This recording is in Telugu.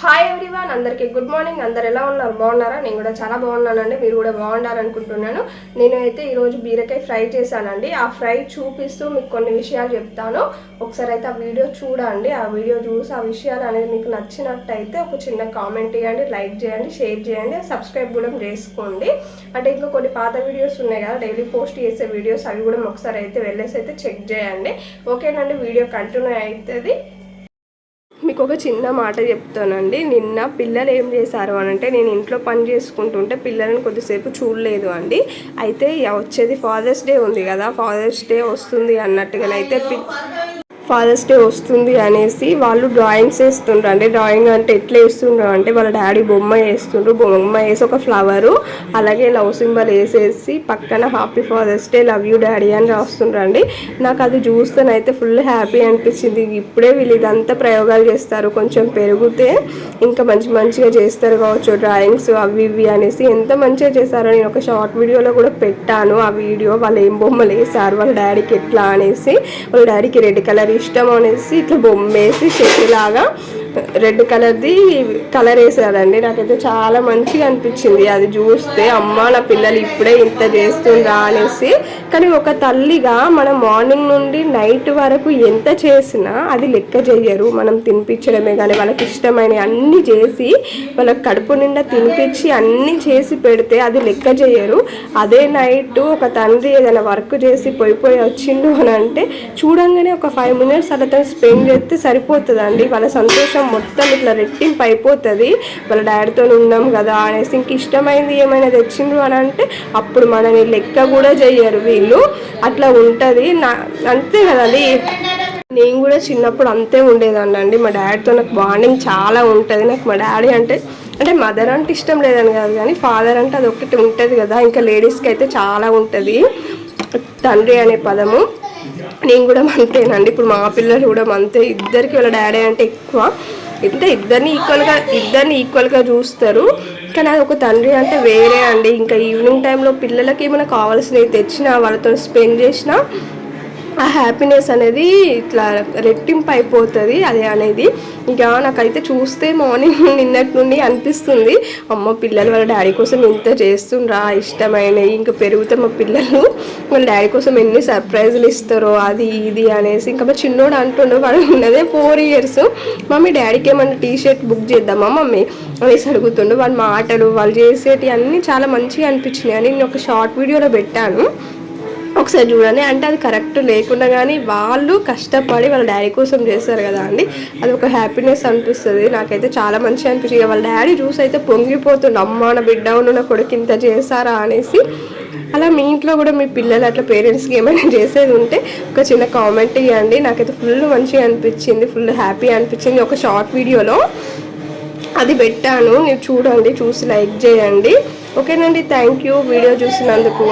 హాయ్ ఎవ్రీవన్ అందరికీ గుడ్ మార్నింగ్ అందరు ఎలా ఉన్నారు? బాగున్నారా? నేను కూడా చాలా బాగున్నానండి. మీరు కూడా బాగుండాలనుకుంటున్నాను. నేను అయితే ఈరోజు బీరకాయ ఫ్రై చేశానండి. ఆ ఫ్రై చూపిస్తూ మీకు కొన్ని విషయాలు చెప్తాను. ఒకసారి అయితే ఆ వీడియో చూడండి. ఆ వీడియో చూసి ఆ విషయాలు అనేది మీకు నచ్చినట్టయితే ఒక చిన్న కామెంట్ ఇవ్వండి లైక్ చేయండి షేర్ చేయండి సబ్స్క్రైబ్ కూడా చేసుకోండి. అంటే ఇంకా కొన్ని పాత వీడియోస్ ఉన్నాయి కదా డైలీ పోస్ట్ చేసే వీడియోస్ అవి కూడా ఒకసారి అయితే వెళ్ళేసి అయితే చెక్ చేయండి. ఓకేనండి వీడియో కంటిన్యూ అవుతుంది మీకు ఒక చిన్న మాట చెప్తానండి. నిన్న పిల్లలు ఏం చేశారు అని అంటే నేను ఇంట్లో పని చేసుకుంటుంటే పిల్లలను కొద్దిసేపు చూడలేదు అండి. అయితే ఇక వచ్చేది ఫాదర్స్ డే ఉంది కదా ఫాదర్స్ డే వస్తుంది అన్నట్టుగానైతే పి ఫాదర్స్ డే వస్తుంది అనేసి వాళ్ళు డ్రాయింగ్స్ వేస్తుండ్రు. అంటే డ్రాయింగ్ అంటే ఎట్లా వేస్తుండ్రు అంటే వాళ్ళ డాడీ బొమ్మ వేస్తుండ్రు. బొమ్మ వేసి ఒక ఫ్లవరు అలాగే లవ్ సింబల్ వేసేసి పక్కన happy father's day love you daddy అని రాస్తుండ్రు అండి నాకు అది చూస్తేనైతే ఫుల్ హ్యాపీ అనిపించింది. ఇప్పుడే వీళ్ళు ఇదంతా ప్రయోగాలు చేస్తారు. కొంచెం పెరిగితే ఇంకా మంచి మంచిగా చేస్తారు కావచ్చు. డ్రాయింగ్స్ అవి ఇవి అనేసి ఎంత మంచిగా చేశారో నేను ఒక షార్ట్ వీడియోలో కూడా పెట్టాను. ఆ వీడియో వాళ్ళు ఏం బొమ్మలు వేసారు వాళ్ళ డాడీకి ఎట్లా అనేసి వాళ్ళ డాడీకి రెడ్ కలర్ ఇష్టం అనేసి ఇట్లా బొమ్మేసి చెట్టులాగా రెడ్ కలర్ది కలర్ వేసారండి. నాకైతే చాలా మంచిగా అనిపించింది. అది చూస్తే అమ్మ నా పిల్లలు ఇప్పుడే ఇంత చేస్తుండ్రా అనేసి. కానీ ఒక తల్లిగా మనం మార్నింగ్ నుండి నైట్ వరకు ఎంత చేసినా అది లెక్క చెయ్యరు మనం తినిపించడమే కానీ వాళ్ళకి ఇష్టమైన అన్నీ చేసి వాళ్ళకి కడుపు నిండా తినిపించి అన్నీ చేసి పెడితే అది లెక్క చెయ్యరు అదే నైట్ ఒక తండ్రి ఏదైనా వర్క్ చేసి పోయిపోయి వచ్చిండు అని అంటే చూడంగానే ఒక ఫైవ్ మినిట్స్ అలా తను స్పెండ్ చేస్తే సరిపోతుందండి. వాళ్ళ సంతోషం మొత్తం ఇట్లా రెట్టింపు అయిపోతుంది. వాళ్ళ డాడీతో ఉన్నాం కదా అనేసి ఇంక ఇష్టమైంది ఏమైనా తెచ్చిండ్రు అని అంటే అప్పుడు మనని లెక్క కూడా చెయ్యరు వీళ్ళు. అట్లా ఉంటుంది. నా అంతే కదండి. నేను కూడా చిన్నప్పుడు అంతే ఉండేదాన్ని అండి. మా డాడీతో నాకు బాండింగ్ చాలా ఉంటుంది. నాకు మా డాడీ అంటే అంటే మదర్ అంటే ఇష్టం లేదని కాదు కానీ ఫాదర్ అంటే అది ఒకటి ఉంటుంది కదా. ఇంకా లేడీస్కి అయితే చాలా ఉంటుంది. తండ్రి అనే పదము. నేను కూడా అంతేనండి ఇప్పుడు మా పిల్లలు కూడా అంతే ఇద్దరికి వాళ్ళ డాడీ అంటే ఎక్కువ. అంటే ఇద్దరిని ఈక్వల్గా ఇద్దరిని ఈక్వల్గా చూస్తారు. కానీ అది ఒక తండ్రి అంటే వేరే అండి. ఇంకా ఈవినింగ్ టైంలో పిల్లలకి ఏమైనా కావాల్సినవి తెచ్చినా వాళ్ళతో స్పెండ్ చేసినా ఆ హ్యాపీనెస్ అనేది ఇట్లా రెట్టింపు అయిపోతుంది అదే అనేది. ఇక నాకైతే చూస్తే మార్నింగ్ నిన్నటి నుండి అనిపిస్తుంది. అమ్మ పిల్లలు వాళ్ళ డాడీ కోసం ఎంత చేస్తుండ్రా ఇష్టమైనవి ఇంకా పెరుగుతే మా పిల్లలు. వాళ్ళ డాడీ కోసం ఎన్ని సర్ప్రైజులు ఇస్తారో అది ఇది అనేసి. ఇంకా మా చిన్నోడు అంటుండే వాడు ఉన్నదే ఫోర్ ఇయర్స్ మమ్మీ డాడీకి ఏమన్నా టీ షర్ట్ బుక్ చేద్దామా మమ్మీ? అనేసి అడుగుతుండే. వాళ్ళ మాటలు వాళ్ళు చేసేటివి అన్నీ చాలా మంచిగా అనిపించినాయి. అని నేను ఒక షార్ట్ వీడియోలో పెట్టాను. ఒకసారి చూడండి. అంటే అది కరెక్ట్ లేకుండా కానీ వాళ్ళు కష్టపడి వాళ్ళ డాడీ కోసం చేస్తారు కదా అండి. అది ఒక హ్యాపీనెస్ అనిపిస్తుంది. నాకైతే చాలా మంచిగా అనిపించింది వాళ్ళ డాడీ చూసి అయితే పొంగిపోతుండు. అమ్మ నా బిడ్డ ఉన్న కొడుకు ఇంత చేస్తారా? అనేసి. అలా మీ ఇంట్లో కూడా మీ పిల్లలు అట్లా పేరెంట్స్కి ఏమైనా చేసేది ఉంటే ఒక చిన్న కామెంట్ ఇవ్వండి నాకైతే ఫుల్ మంచిగా అనిపించింది. ఫుల్ హ్యాపీ అనిపించింది. ఒక షార్ట్ వీడియోలో అది పెట్టాను. మీరు చూడండి చూసి లైక్ చేయండి. ఓకేనండి. Thank you. వీడియో చూసినందుకు.